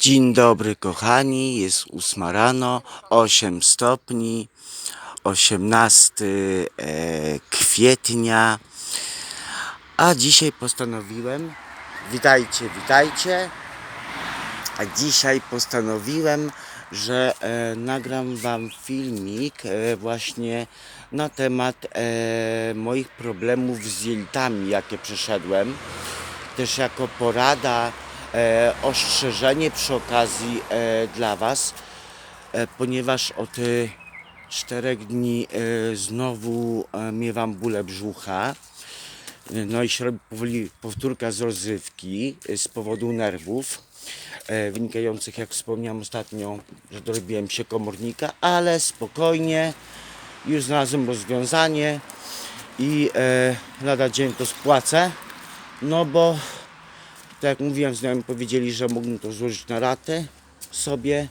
Dzień dobry kochani, jest 8 rano, 8 stopni, 18 e, kwietnia, a dzisiaj postanowiłem, witajcie, witajcie, a dzisiaj postanowiłem, że e, nagram wam filmik e, właśnie na temat e, moich problemów z jelitami, jakie przeszedłem. Też jako porada, ostrzeżenie przy okazji e, dla Was, e, ponieważ od e, czterech dni e, znowu e, miewam bóle brzucha. E, No i się robi powoli powtórka z rozrywki e, z powodu nerwów e, wynikających, jak wspomniałem ostatnio, że dorobiłem się komornika, ale spokojnie, już znalazłem rozwiązanie i e, lada dzień to spłacę. No bo, tak jak mówiłem, znajomi powiedzieli, że mógłbym to złożyć na ratę sobie.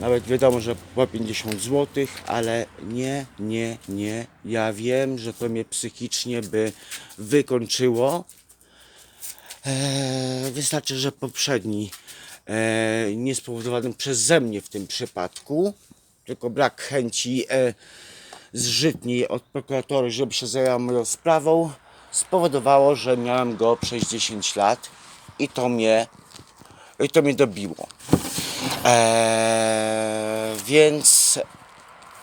Nawet wiadomo, że po 50 zł, ale nie, nie, nie. Ja wiem, że to mnie psychicznie by wykończyło. Eee, wystarczy, że poprzedni, e, nie spowodowany przeze mnie w tym przypadku, tylko brak chęci e, zżytniej od prokuratory, żeby się zajęła moją sprawą, spowodowało, że miałem go przez 10 lat i to mnie, i to mnie dobiło. Eee, więc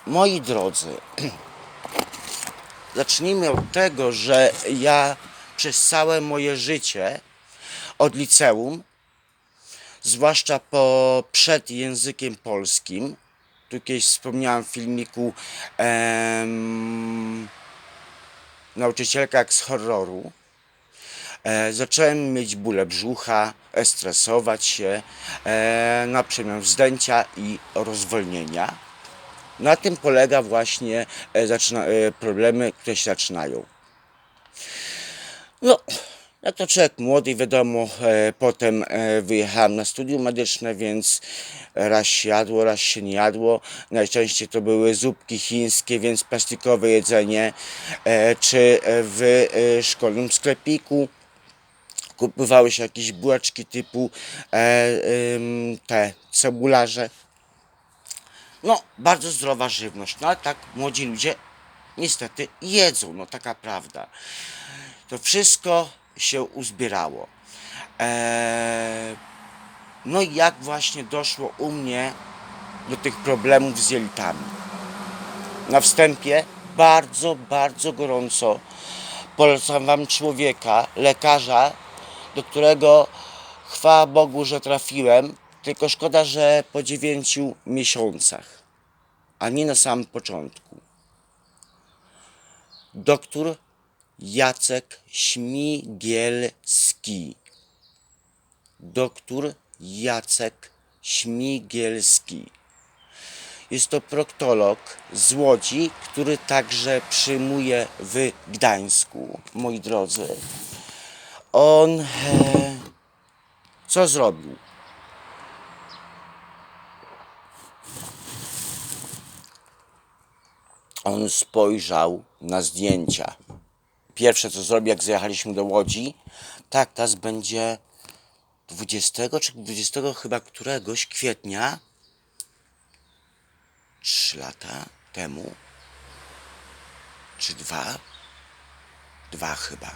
moi drodzy, zacznijmy od tego, że ja przez całe moje życie od liceum, zwłaszcza po przed językiem polskim, tu kiedyś wspomniałem w filmiku em, nauczycielka jak z horroru, e, zacząłem mieć bóle brzucha, stresować się, e, na przemian wzdęcia i rozwolnienia. Na tym polega właśnie e, zaczyna, e, problemy, które się zaczynają. No, jak to człowiek młody, wiadomo, e, potem e, wyjechałem na studium medyczne, więc raz się jadło, raz się nie jadło. Najczęściej to były zupki chińskie, więc plastikowe jedzenie, e, czy w szkolnym sklepiku kupowały się jakieś bułeczki typu te cebularze. No, bardzo zdrowa żywność, no ale tak młodzi ludzie niestety jedzą, no taka prawda. To wszystko się uzbierało. Eee, no i jak właśnie doszło u mnie do tych problemów z jelitami. Na wstępie bardzo, bardzo gorąco polecam Wam człowieka, lekarza, do którego chwała Bogu, że trafiłem, tylko szkoda, że po dziewięciu miesiącach, a nie na samym początku. Doktor Jacek Śmigielski. Doktor Jacek Śmigielski. Jest to proktolog z Łodzi, który także przyjmuje w Gdańsku, moi drodzy. On e, co zrobił? On spojrzał na zdjęcia. Pierwsze co zrobił, jak zjechaliśmy do Łodzi, tak, teraz będzie 20 czy 20 chyba któregoś kwietnia, 3 lata temu, czy dwa? Dwa chyba.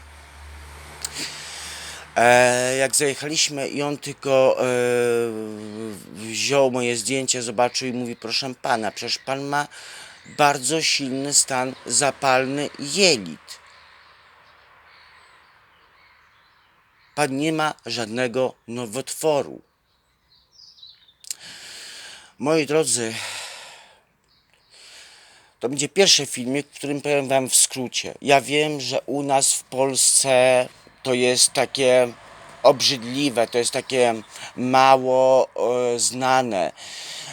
E, jak zajechaliśmy i on tylko e, wziął moje zdjęcie, zobaczył i mówi, proszę pana, przecież pan ma bardzo silny stan zapalny jelit. Pan nie ma żadnego nowotworu. Moi drodzy, to będzie pierwszy filmik, w którym powiem Wam w skrócie. Ja wiem, że u nas w Polsce to jest takie obrzydliwe, to jest takie mało e, znane,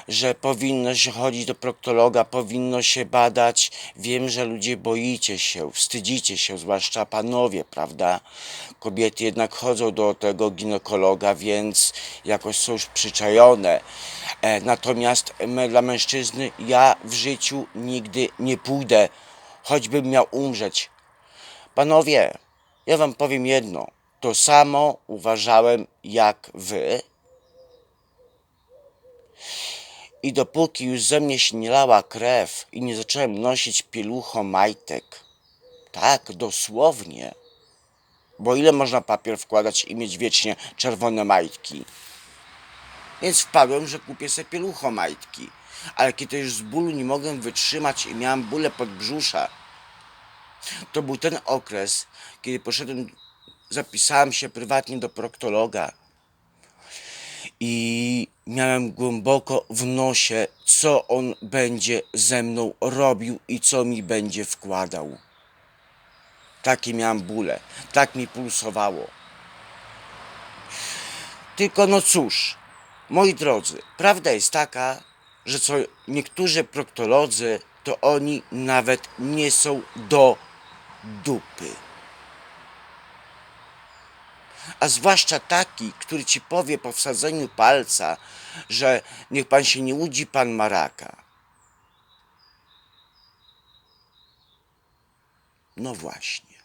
że powinno się chodzić do proktologa, powinno się badać. Wiem, że ludzie boicie się, wstydzicie się, zwłaszcza panowie, prawda? Kobiety jednak chodzą do tego ginekologa, więc jakoś są już przyczajone. E, natomiast dla mężczyzny ja w życiu nigdy nie pójdę, choćbym miał umrzeć. Panowie, ja wam powiem jedno. to samo uważałem jak wy. I dopóki już ze mnie się nie lała krew i nie zacząłem nosić pielucho majtek, tak dosłownie, bo ile można papier wkładać i mieć wiecznie czerwone majtki? Więc wpadłem, że kupię sobie pielucho majtki. Ale kiedy już z bólu nie mogłem wytrzymać i miałem bólę podbrzusza, to był ten okres, kiedy poszedłem, zapisałem się prywatnie do proktologa i miałem głęboko w nosie, co on będzie ze mną robił i co mi będzie wkładał. Takie miałem bóle, tak mi pulsowało. Tylko no cóż, moi drodzy, prawda jest taka, że co niektórzy proktolodzy, to oni nawet nie są do dupy. A zwłaszcza taki, który ci powie po wsadzeniu palca, że niech pan się nie łudzi, pan ma No właśnie.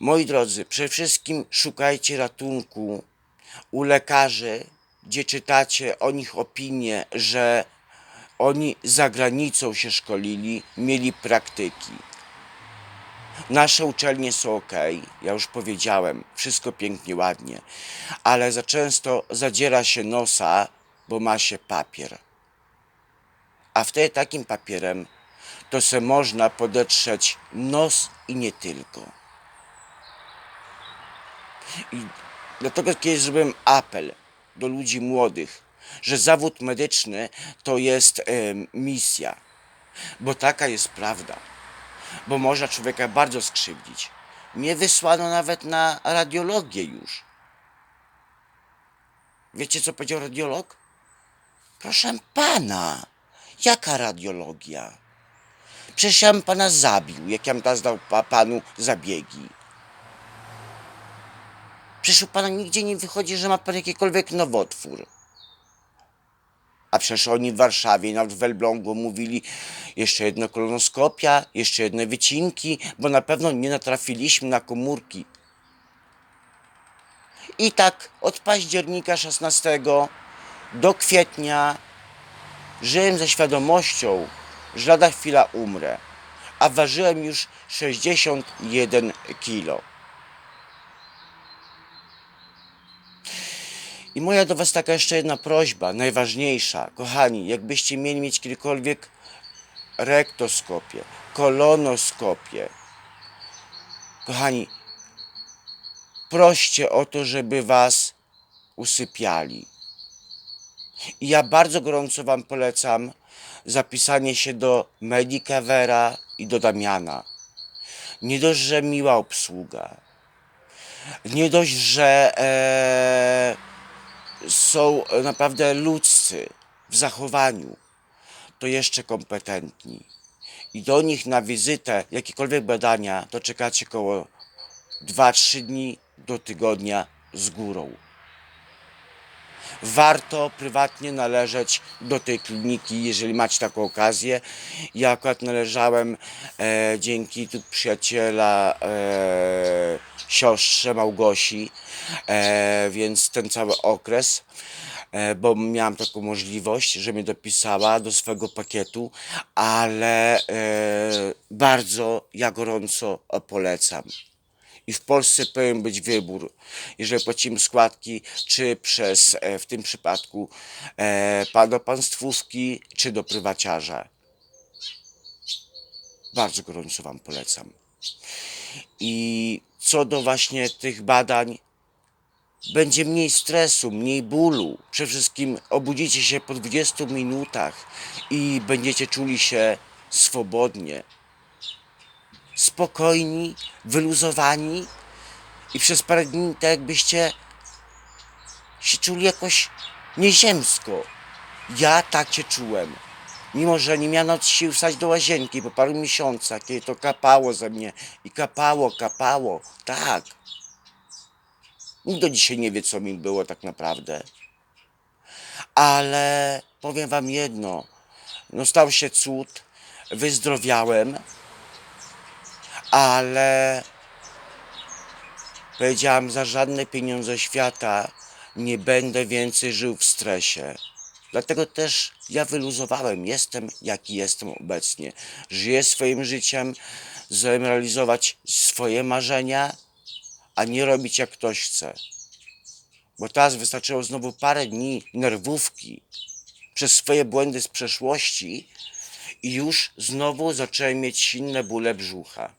Moi drodzy, przede wszystkim szukajcie ratunku u lekarzy, gdzie czytacie o nich opinie, że oni za granicą się szkolili, mieli praktyki. Nasze uczelnie są ok, ja już powiedziałem, wszystko pięknie, ładnie, ale za często zadziera się nosa, bo ma się papier. A wtedy takim papierem to se można podetrzeć nos i nie tylko. I dlatego kiedyś zrobiłem apel do ludzi młodych, że zawód medyczny to jest em, misja, bo taka jest prawda, bo można człowieka bardzo skrzywdzić. Mnie wysłano nawet na radiologię już. Wiecie, co powiedział radiolog? Proszę pana, jaka radiologia? Przecież ja bym pana zabił, jak ja bym teraz dał pa- panu zabiegi. Przecież u pana nigdzie nie wychodzi, że ma pan jakikolwiek nowotwór. A przecież oni w Warszawie, nawet w Elblągu mówili jeszcze jedna kolonoskopia, jeszcze jedne wycinki, bo na pewno nie natrafiliśmy na komórki. I tak od października 16 do kwietnia żyłem ze świadomością, że lada chwila umrę, a ważyłem już 61 kilo. I moja do Was taka jeszcze jedna prośba, najważniejsza. Kochani, jakbyście mieli mieć kiedykolwiek rektoskopię, kolonoskopię, kochani, proście o to, żeby Was usypiali. I ja bardzo gorąco Wam polecam zapisanie się do Medicavera i do Damiana. Nie dość, że miła obsługa. Nie dość, że e, są naprawdę ludzcy w zachowaniu, to jeszcze kompetentni. I do nich na wizytę, jakiekolwiek badania, to czekacie koło 2-3 dni do tygodnia z górą. Warto prywatnie należeć do tej kliniki, jeżeli macie taką okazję. Ja akurat należałem e, dzięki tu przyjaciela e, siostrze Małgosi, e, więc ten cały okres, e, bo miałam taką możliwość, że mnie dopisała do swego pakietu, ale e, bardzo ja gorąco polecam. I w Polsce powinien być wybór, jeżeli płacimy składki, czy przez, e, w tym przypadku, e, do państwówki, czy do prywaciarza. Bardzo gorąco Wam polecam. I co do właśnie tych badań, będzie mniej stresu, mniej bólu. Przede wszystkim obudzicie się po 20 minutach i będziecie czuli się swobodnie spokojni, wyluzowani i przez parę dni tak jakbyście się czuli jakoś nieziemsko. Ja tak się czułem. Mimo, że nie miałem sił wstać do łazienki po paru miesiącach, kiedy to kapało ze mnie i kapało, kapało, tak. Nikt do dzisiaj nie wie, co mi było tak naprawdę. Ale powiem wam jedno, no stał się cud, wyzdrowiałem, ale Powiedziałam, za żadne pieniądze świata nie będę więcej żył w stresie. Dlatego też ja wyluzowałem, jestem jaki jestem obecnie. Żyję swoim życiem, żeby realizować swoje marzenia, a nie robić jak ktoś chce. Bo teraz wystarczyło znowu parę dni nerwówki przez swoje błędy z przeszłości i już znowu zacząłem mieć silne bóle brzucha.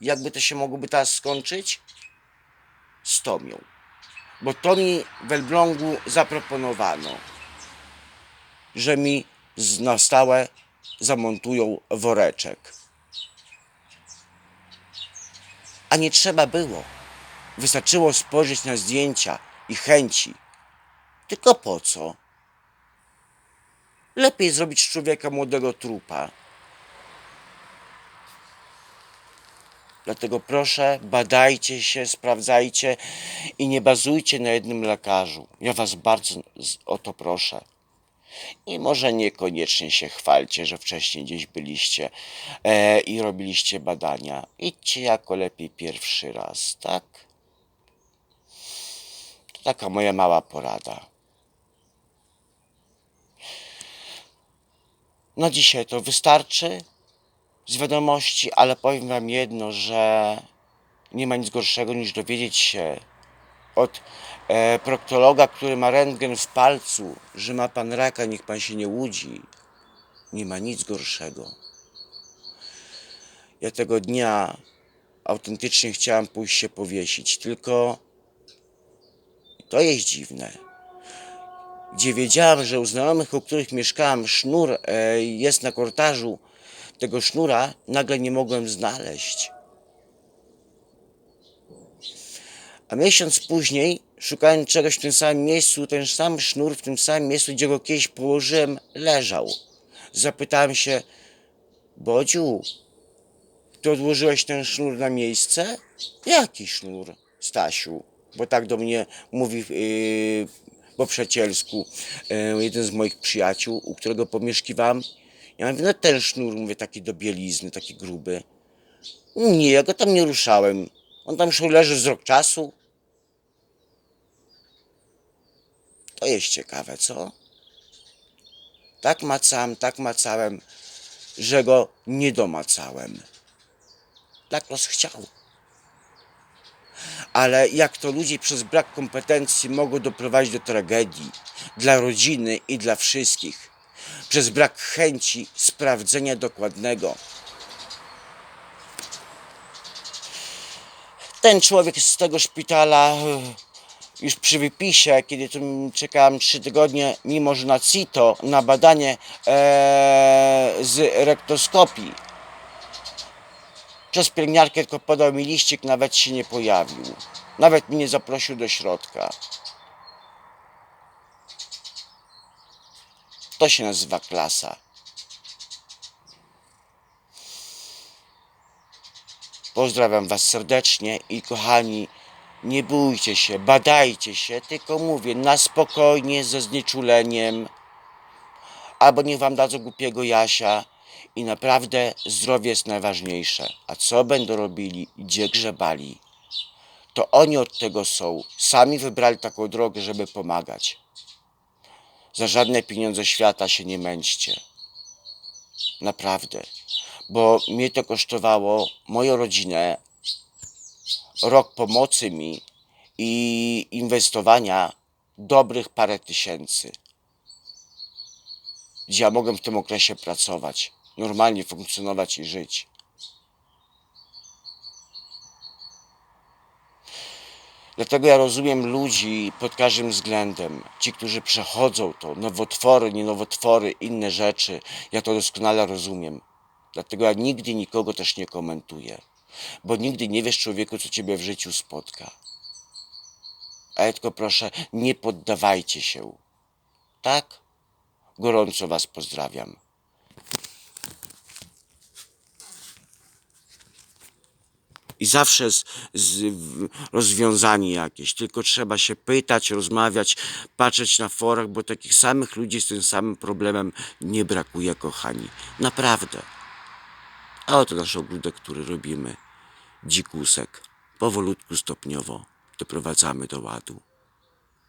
Jakby to się mogłoby teraz skończyć? Z Tomią. Bo to mi w Elblągu zaproponowano, że mi na stałe zamontują woreczek. A nie trzeba było. Wystarczyło spojrzeć na zdjęcia i chęci. Tylko po co? Lepiej zrobić człowieka młodego trupa. Dlatego proszę, badajcie się, sprawdzajcie i nie bazujcie na jednym lekarzu. Ja Was bardzo o to proszę. I może niekoniecznie się chwalcie, że wcześniej gdzieś byliście e, i robiliście badania. Idźcie jako lepiej pierwszy raz, tak? To taka moja mała porada. No dzisiaj to wystarczy z wiadomości, ale powiem Wam jedno, że nie ma nic gorszego niż dowiedzieć się od e, proktologa, który ma rentgen w palcu, że ma Pan raka, niech Pan się nie łudzi. Nie ma nic gorszego. Ja tego dnia autentycznie chciałam pójść się powiesić, tylko to jest dziwne. Gdzie wiedziałam, że u znajomych, u których mieszkałam, sznur e, jest na kortażu, tego sznura nagle nie mogłem znaleźć. A miesiąc później, szukając czegoś w tym samym miejscu, ten sam sznur w tym samym miejscu, gdzie go kiedyś położyłem, leżał. Zapytałem się, Bodziu, ty odłożyłeś ten sznur na miejsce? Jaki sznur, Stasiu? Bo tak do mnie mówi yy, po przyjacielsku yy, jeden z moich przyjaciół, u którego pomieszkiwałem. Ja mówię, no ten sznur, mówię, taki do bielizny, taki gruby. Nie, ja go tam nie ruszałem. On tam już leży z rok czasu. To jest ciekawe, co? Tak macałem, tak macałem, że go nie domacałem. Tak los chciał. Ale jak to ludzie przez brak kompetencji mogą doprowadzić do tragedii dla rodziny i dla wszystkich, przez brak chęci sprawdzenia dokładnego. Ten człowiek z tego szpitala e, już przy wypisie, kiedy tu czekałem trzy tygodnie, mimo że na CITO, na badanie e, z rektoskopii, przez pielęgniarkę tylko podał mi liścik, nawet się nie pojawił. Nawet mnie nie zaprosił do środka. To się nazywa klasa. Pozdrawiam Was serdecznie i kochani, nie bójcie się, badajcie się, tylko mówię na spokojnie, ze znieczuleniem, albo niech Wam dadzą głupiego Jasia i naprawdę zdrowie jest najważniejsze. A co będą robili, gdzie grzebali, to oni od tego są. Sami wybrali taką drogę, żeby pomagać. Za żadne pieniądze świata się nie męczcie. Naprawdę. Bo mnie to kosztowało, moją rodzinę, rok pomocy mi i inwestowania dobrych parę tysięcy. Gdzie ja mogłem w tym okresie pracować, normalnie funkcjonować i żyć. Dlatego ja rozumiem ludzi pod każdym względem. Ci, którzy przechodzą to, nowotwory, nie nowotwory, inne rzeczy, ja to doskonale rozumiem. Dlatego ja nigdy nikogo też nie komentuję. Bo nigdy nie wiesz człowieku, co ciebie w życiu spotka. A ja tylko proszę, nie poddawajcie się. Tak? Gorąco Was pozdrawiam. I zawsze z, z, rozwiązanie jakieś, tylko trzeba się pytać, rozmawiać, patrzeć na forach, bo takich samych ludzi z tym samym problemem nie brakuje, kochani. Naprawdę. A oto nasz ogródek, który robimy. Dzikusek. Powolutku, stopniowo doprowadzamy do ładu.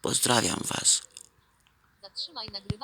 Pozdrawiam Was. Zatrzymaj nagrywanie.